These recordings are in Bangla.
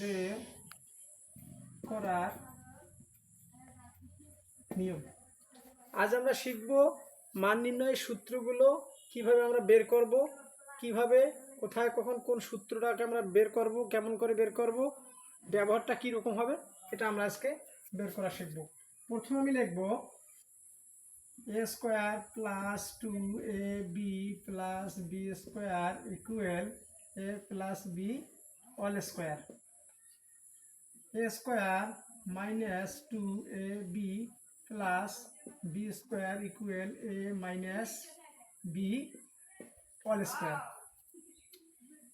বের করার নিয়ম। আজ আমরা শিখব মান নির্ণয়ের সূত্রগুলো কীভাবে আমরা বের করব, কীভাবে, কোথায়, কখন, কোন সূত্রটাকে আমরা বের করব, কেমন করে বের করব, ব্যবহারটা কী রকম হবে, এটা আমরা আজকে বের করা শিখব। প্রথমে আমি লিখব A square plus two A B plus B square equal A plus B all square A square minus two A B plus B square equal A minus B all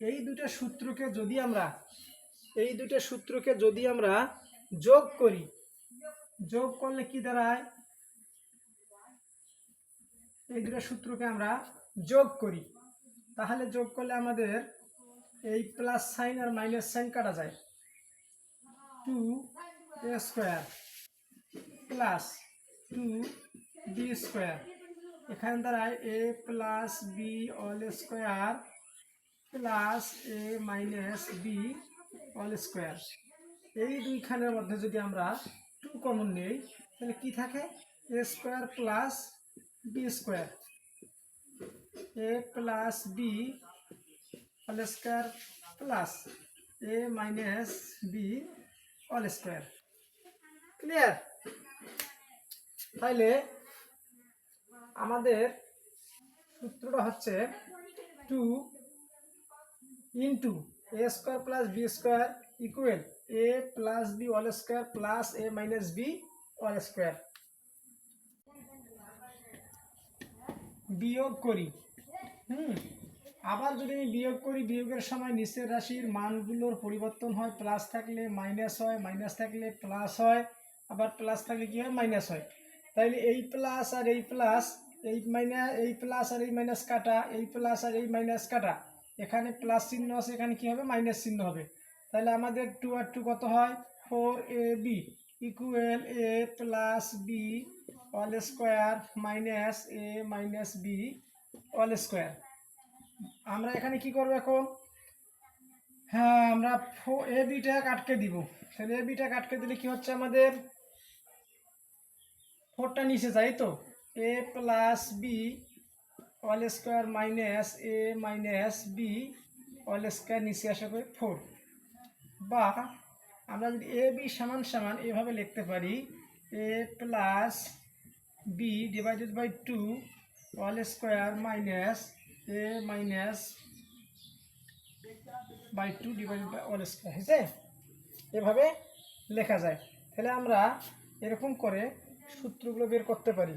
এই দুটো সূত্রকে যদি আমরা, এই দুটো সূত্রকে যদি আমরা যোগ করি, যোগ করলে কি দাঁড়ায়? এই দুটো সূত্রকে আমরা যোগ করি। তাহলে যোগ করলে আমাদের এই প্লাস সাইন আর মাইনাস সাইন কাটা যায়। Two A square plus two B square এখানে দাঁড়ায় A plus B all square plus A minus B all square এই দুইখানের মধ্যে যদি আমরা টু কমন নেই, তাহলে কি থাকে? A square plus B square A plus B all square plus A minus B all square clear তাইলে আমাদের সূত্রটা হচ্ছে two into A square plus B square equal A plus B all square plus A minus B all square বিয়োগ করি। হুম? আবার যদি আমি বিয়োগ করি, বিয়োগের সময় নিচের রাশির মানগুলোর পরিবর্তন হয় প্লাস থাকলে মাইনাস হয় মাইনাস থাকলে প্লাস হয়, আবার প্লাস থাকলে কি হয় মাইনাস হয়। তাইলে এই প্লাস আর এই প্লাস এই মাইনাস এই প্লাস আর এই মাইনাস কাটা, এই প্লাস আর এই মাইনাস কাটা। এখানে প্লাস চিহ্ন আছে, এখানে কি হবে? মাইনাস চিহ্ন হবে। তাহলে আমাদের টু আর টু কত হয়? Four A B equal A plus B all square minus A minus B all square আমরা এখানে কি করব এখন? হ্যাঁ আমরা এ বিটা কাটকে দিব। তাহলে এ বিটা কাটকে দিলে কি হচ্ছে আমাদের? ফোরটা নিচে যাই তো? A plus B all square minus A minus B all square নিচে আসা করে ফোর। বা আমরা যদি এ, বি সমান সমান এভাবে লিখতে পারি, A plus B divided by two all square minus A minus by two divided by all square হয়েছে? এভাবে লেখা যায়। তাহলে আমরা এরকম করে সূত্রগুলো বের করতে পারি।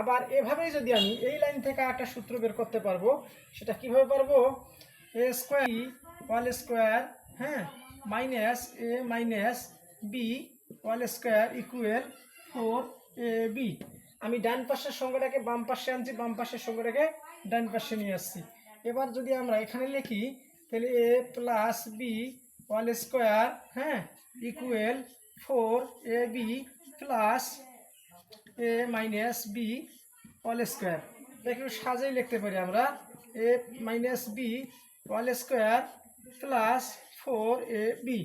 আবার এভাবেই যদি আমি এই লাইন থেকে একটা সূত্র বের করতে পারব, সেটা কীভাবে পারব? এ স্কোয়ার ওয়াল স্কোয়ার হ্যাঁ minus A minus B all square equal four A B আমি ডান পাশের সংখ্যাটাকে বাম পাশে আনছি, বাম পাশের সংখ্যাটাকে ডান পাশে নিয়ে আসছি। এবার যদি আমরা এখানে লিখি, তাহলে A plus B all square হ্যাঁ equal four A B plus A minus B all square একটু সাজেই লিখতে পারি আমরা। A minus B all square plus four A B